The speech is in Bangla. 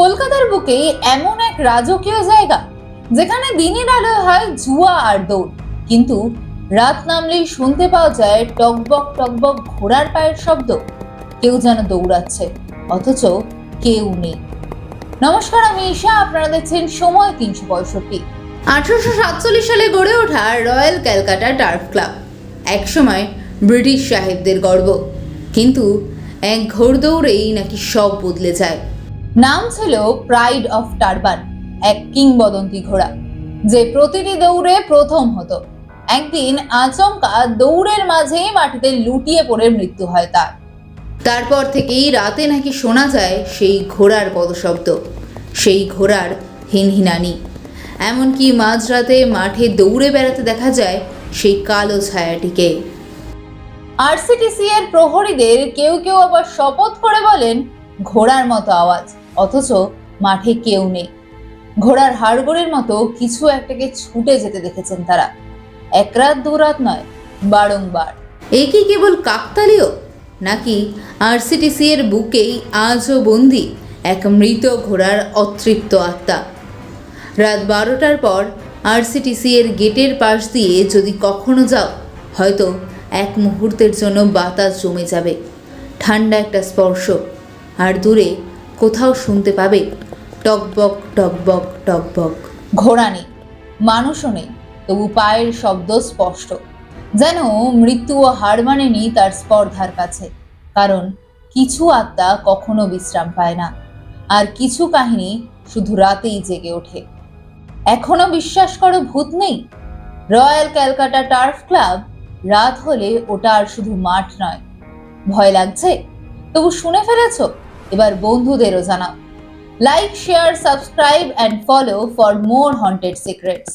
কলকাতার বুকে এমন এক রাজকীয় জায়গা, যেখানে দিনের আলোয় হয় জুয়া আর দৌড়। কিন্তু রাত নামলেই শুনতে পাওয়া যায় টকবক টকবক ঘোড়ার পায়ের শব্দ। কেউ যেন দৌড়াচ্ছে, অথচ কেউ নেই। নমস্কার, আমি ঈশা, আপনারা দেখছেন সময় তিনশো পঁয়ষট্টি। আঠারোশো সাতচল্লিশ সালে গড়ে ওঠা রয়্যাল ক্যালকাটা টার্ফ ক্লাব। একসময় ব্রিটিশ সাহেবদের গর্ব। কিন্তু এক ঘোড়দৌড়েই নাকি সব বদলে যায়। নাম ছিল প্রাইড অফ টারবান এক কিংবদন্তি ঘোড়া, যে প্রতিটি দৌড়ে প্রথম হতো। একদিন আচমকা দৌড়ের মাঝেই মাটিতে লুটিয়ে পড়ে মৃত্যু হয় তার। তারপর থেকেই রাতে নাকি শোনা যায় সেই ঘোড়ার পদশব্দ, সেই ঘোড়ার হিনহিনানি। এমনকি মাঝরাতে মাঠে দৌড়ে বেড়াতে দেখা যায় সেই কালো ছায়াটিকে। আরসিটিসি এর প্রহরীদের কেউ কেউ আবার শপথ করে বলেন, ঘোড়ার মতো আওয়াজ। অথচ মাঠে কেউ নেই। ঘোড়ার হাড়গোড়ের মতো কিছু একটাকে ছুটে যেতে দেখেছেন তারা। এক রাত, দু রাত নয়, বারংবার। এ কি কেবল কাকতালীয়? নাকি আরসিটিসি এর বুকেই আজও বন্দি এক মৃত ঘোড়ার অতৃপ্ত আত্মা? রাত বারোটার পর আরসিটিসি এর গেটের পাশ দিয়ে যদি কখনো যাও, হয়তো এক মুহূর্তের জন্য বাতাস জমে যাবে। ঠান্ডা একটা স্পর্শ, আর দূরে কোথাও শুনতে পাবে? টকবক টকবক টকবক ঘোড়া নেই, মানুষও নেই, তবু পায়ের শব্দ স্পষ্ট। যেন মৃত্যু ও হার মানেনি তার স্পর্ধার কাছে, কারণ কিছু আত্মা কখনো বিশ্রাম পায় না, আর কিছু কাহিনী শুধু রাতেই জেগে ওঠে। এখনও বিশ্বাস করো ভূত নেই? রয়্যাল ক্যালকাটা টার্ফ ক্লাব রাত হলে ওটা আর শুধু মাঠ নয়। ভয় লাগছে? তবু শুনে ফেলেছো? এবার বন্ধুদেরও জানাও। Like share subscribe and follow for more haunted secrets